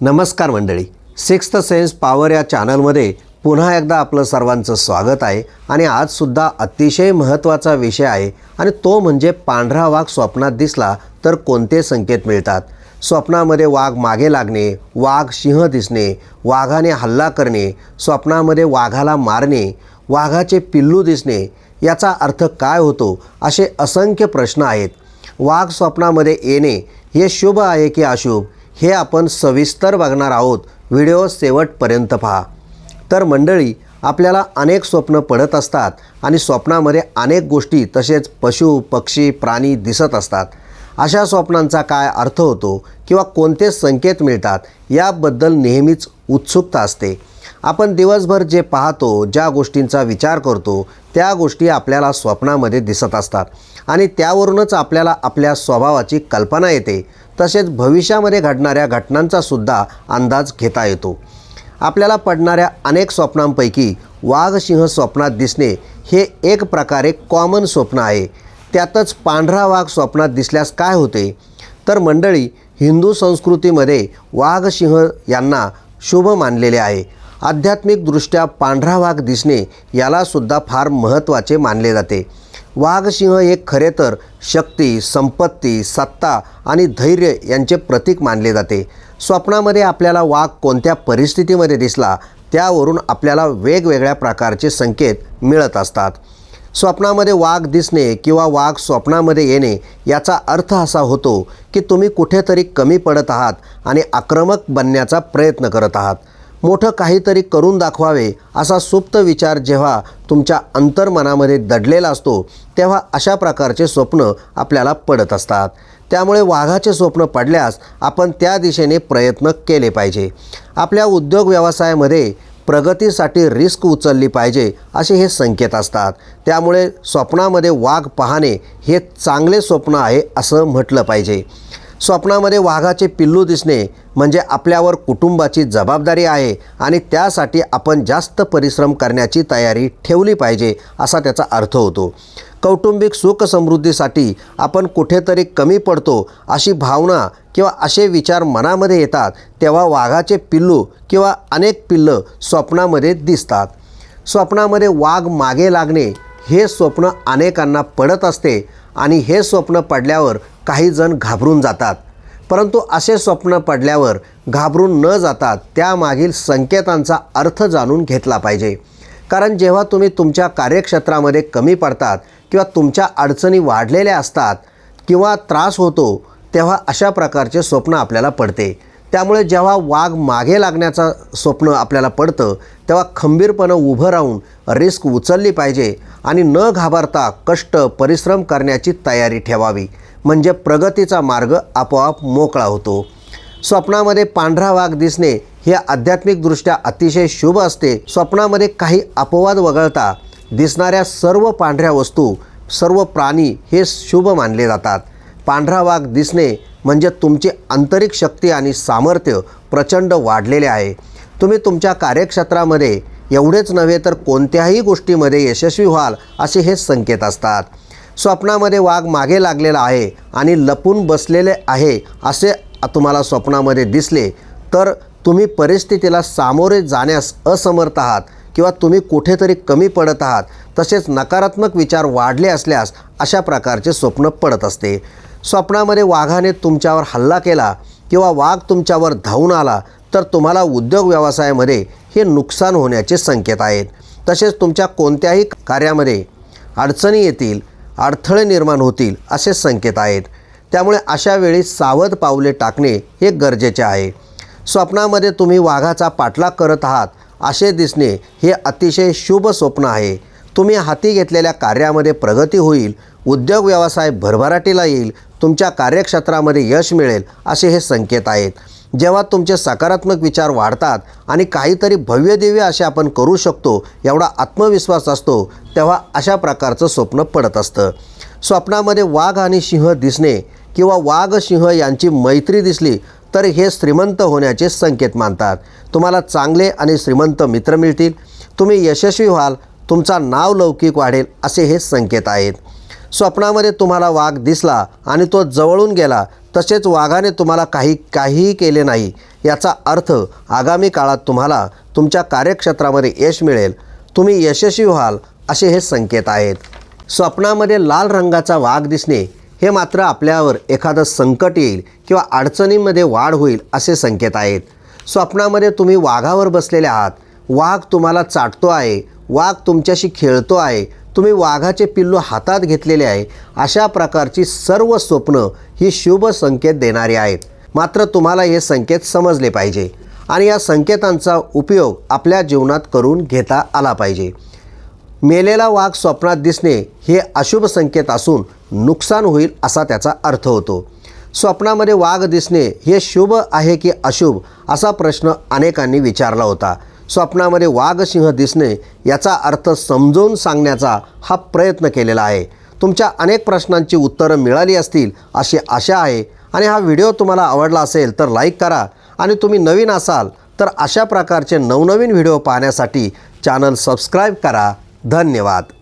नमस्कार मंडळी. Sixth sense power या चॅनलमध्ये पुन्हा एकदा आपलं सर्वांचं स्वागत आहे आणि आजसुद्धा अतिशय महत्त्वाचा विषय आहे आणि तो म्हणजे पांढरा वाघ स्वप्नात दिसला तर कोणते संकेत मिळतात? स्वप्नामध्ये वाघ मागे लागणे वाघ सिंह दिसणे वाघाने हल्ला करणे स्वप्नामध्ये वाघाला मारणे वाघाचे पिल्लू दिसणे याचा अर्थ काय होतो असे असंख्य प्रश्न आहेत. वाघ स्वप्नामध्ये येणे हे शुभ आहे की अशुभ? हे आपण सविस्तर बघणार आहोत. व्हिडिओ शेवटपर्यंत पहा. तर मंडळी आपल्याला अनेक स्वप्न पडत असतात आणि स्वप्नामध्ये अनेक गोष्टी तसेच पशु पक्षी प्राणी दिसत असतात. अशा स्वप्नांचा काय अर्थ होतो किंवा कोणते संकेत मिळतात याबद्दल नेहमीच उत्सुकता असते. आपण दिवसभर जे पाहतो ज्या गोष्टींचा विचार करतो त्या गोष्टी आपल्याला स्वप्नामध्ये दिसत असतात आणि त्यावरूनच आपल्याला आपल्या स्वभावाची कल्पना येते. तसेच भविष्यामध्ये घडणाऱ्या घटनांचा सुद्धा अंदाज घेता येतो. आपल्याला पडणाऱ्या अनेक स्वप्नांपैकी वाघ सिंह स्वप्नात दिसणे हे एक प्रकारे कॉमन स्वप्न आहे. त्यातच पांढरा वाघ स्वप्नात दिसल्यास काय होते? तर मंडळी हिंदू संस्कृतीमध्ये वाघ सिंह यांना शुभ मानलेले आहे. आध्यात्मिकदृष्ट्या पांढरा वाघ दिसणे यालासुद्धा फार महत्त्वाचे मानले जाते. वाघ सिंह हे खरे तर शक्ती संपत्ती सत्ता आणि धैर्य यांचे प्रतीक मानले जाते. स्वप्नामध्ये आपल्याला वाघ कोणत्या परिस्थितीमध्ये दिसला त्यावरून आपल्याला वेगवेगळ्या प्रकारचे संकेत मिळत असतात. स्वप्नामध्ये वाघ दिसणे किंवा वाघ स्वप्नामध्ये येणे याचा अर्थ असा होतो की तुम्ही कुठेतरी कमी पडत आहात आणि आक्रमक बनण्याचा प्रयत्न करत आहात. मोठं काहीतरी करून दाखवावे असा सुप्त विचार जेव्हा तुमच्या अंतर्मनामध्ये दडलेला असतो तेव्हा अशा प्रकारचे स्वप्न आपल्याला पडत असतात. त्यामुळे वाघाचे स्वप्न पडल्यास आपण त्या दिशेने प्रयत्न केले पाहिजे. आपल्या उद्योग व्यवसायामध्ये प्रगतीसाठी रिस्क उचलली पाहिजे असे हे संकेत असतात. त्यामुळे स्वप्नामध्ये वाघ पाहणे हे चांगले स्वप्न आहे असं म्हटलं पाहिजे. स्वप्नामध्ये वाघाचे पिल्लू दिसणे म्हणजे आपल्यावर कुटुंबाची जबाबदारी आहे आणि त्यासाठी आपण जास्त परिश्रम करण्याची तयारी ठेवली पाहिजे असा त्याचा अर्थ होतो. कौटुंबिक सुख समृद्धीसाठी आपण कुठेतरी कमी पडतो अशी भावना किंवा असे विचार मनामध्ये येतात तेव्हा वाघाचे पिल्लू किंवा अनेक पिल्लं स्वप्नामध्ये दिसतात. स्वप्नामध्ये वाघ मागे लागणे हे स्वप्न अनेकांना पडत असते आणि हे स्वप्न पडल्यावर काही जण घाबरून जातात. परंतु असे स्वप्न पडल्यावर घाबरून न जाता त्यामागील संकेतांचा अर्थ जाणून घेतला पाहिजे. कारण जेव्हा तुम्ही तुमच्या कार्यक्षेत्रामध्ये कमी पडतात किंवा तुमच्या अडचणी वाढलेल्या असतात किंवा त्रास होतो तेव्हा अशा प्रकारचे स्वप्न आपल्याला पडते. त्यामुळे जेव्हा वाघ मागे लागण्याचं स्वप्न आपल्याला पडतं तेव्हा खंबीरपणं उभं राहून रिस्क उचलली पाहिजे आणि न घाबरता कष्ट परिश्रम करण्याची तयारी ठेवावी. म्हणजे प्रगतीचा मार्ग आपोआप मोकळा होतो. स्वप्नामध्ये पांढरा वाघ दिसणे हे आध्यात्मिकदृष्ट्या अतिशय शुभ असते. स्वप्नामध्ये काही अपवाद वगळता दिसणाऱ्या सर्व पांढऱ्या वस्तू सर्व प्राणी हे शुभ मानले जातात. पांढरा वाघ दिसणे म्हणजे तुमची आंतरिक शक्ती आणि सामर्थ्य प्रचंड वाढलेले आहे. तुम्ही तुमच्या कार्यक्षेत्रामध्ये एवढेच नव्हे तर कोणत्याही गोष्टीमध्ये यशस्वी व्हाल असे हे संकेत असतात. स्वप्नामध्ये वाघ मागे लागलेला आहे आणि लपून बसलेले आहे असे तुम्हाला स्वप्नामध्ये दिसले तर तुम्ही परिस्थितीला सामोरे जाण्यास असमर्थ आहात किंवा तुम्ही कुठेतरी कमी पडत आहात तसेच नकारात्मक विचार वाढले असल्यास अशा प्रकारचे स्वप्न पडत असते. स्वप्नामध्ये वाघाने तुमच्यावर हल्ला केला किंवा वाघ तुमच्यावर धावून आला तर तुम्हाला उद्योग व्यवसायामध्ये हे नुकसान होण्याचे संकेत आहेत. तसेच तुमच्या कोणत्याही कार्यामध्ये अडचणी येतील अडथळे निर्माण होतील असे संकेत आहेत. त्यामुळे अशा वेळी सावध पावले टाकणे हे गरजेचे आहे. स्वप्नामध्ये तुम्ही वाघाचा पाठलाग करत आहात असे दिसणे हे अतिशय शुभ स्वप्न आहे. तुम्ही हाती घेतलेल्या कार्यामध्ये प्रगती होईल उद्योग व्यवसाय भरभराटीला येईल तुमच्या कार्यक्षेत्रामध्ये यश मिळेल असे हे संकेत आहेत. जेव्हा तुमचे सकारात्मक विचार वाढतात आणि काहीतरी भव्यदिव्य असे आपण करू शकतो एवढा आत्मविश्वास असतो तेव्हा अशा प्रकारचं स्वप्न पडत असतं. स्वप्नामध्ये वाघ आणि सिंह दिसणे किंवा वाघ सिंह यांची मैत्री दिसली तर हे श्रीमंत होण्याचे संकेत मानतात. तुम्हाला चांगले आणि श्रीमंत मित्र मिळतील. तुम्ही यशस्वी व्हाल. तुमचा नाव लौकिक वाढेल असे हे संकेत आहेत. स्वप्नामध्ये तुम्हाला वाघ दिसला आणि तो जवळून गेला. तसेच वाघाने तुम्हाला काही काहीही केले नाही. याचा अर्थ आगामी काळात तुम्हाला तुमच्या कार्यक्षेत्रामध्ये यश मिळेल. तुम्ही यशस्वी व्हाल असे हे संकेत आहेत. स्वप्नामध्ये लाल रंगाचा वाघ दिसणे हे मात्र आपल्यावर एखादं संकट येईल किंवा अडचणींमध्ये वाढ होईल असे संकेत आहेत. स्वप्नामध्ये तुम्ही वाघावर बसलेले आहात. वाघ तुम्हाला चाटतो आहे. वाघ तुमच्याशी खेळतो आहे. तुम्ही वाघाचे पिल्लू हातात घेतलेले आहे. अशा प्रकारची सर्व स्वप्न ही शुभ संकेत देणारी आहेत. मात्र तुम्हाला हे संकेत समजले पाहिजे आणि या संकेतांचा उपयोग आपल्या जीवनात करून घेता आला पाहिजे. मेलेला वाघ स्वप्नात दिसणे हे अशुभ संकेत असून नुकसान होईल असा त्याचा अर्थ होतो. स्वप्नामध्ये वाघ दिसणे हे शुभ आहे की अशुभ असा प्रश्न अनेकांनी विचारला होता. स्वप्नामध्ये वाघ सिंह दिसणे याचा अर्थ समजवून सांगण्याचा हा प्रयत्न केलेला आहे. तुमच्या अनेक प्रश्नांची उत्तरं मिळाली असतील अशी आशा आहे आणि हा व्हिडिओ तुम्हाला आवडला असेल तर लाईक करा आणि तुम्ही नवीन असाल तर अशा प्रकारचे नवनवीन व्हिडिओ पाहण्यासाठी चॅनल सबस्क्राईब करा. धन्यवाद.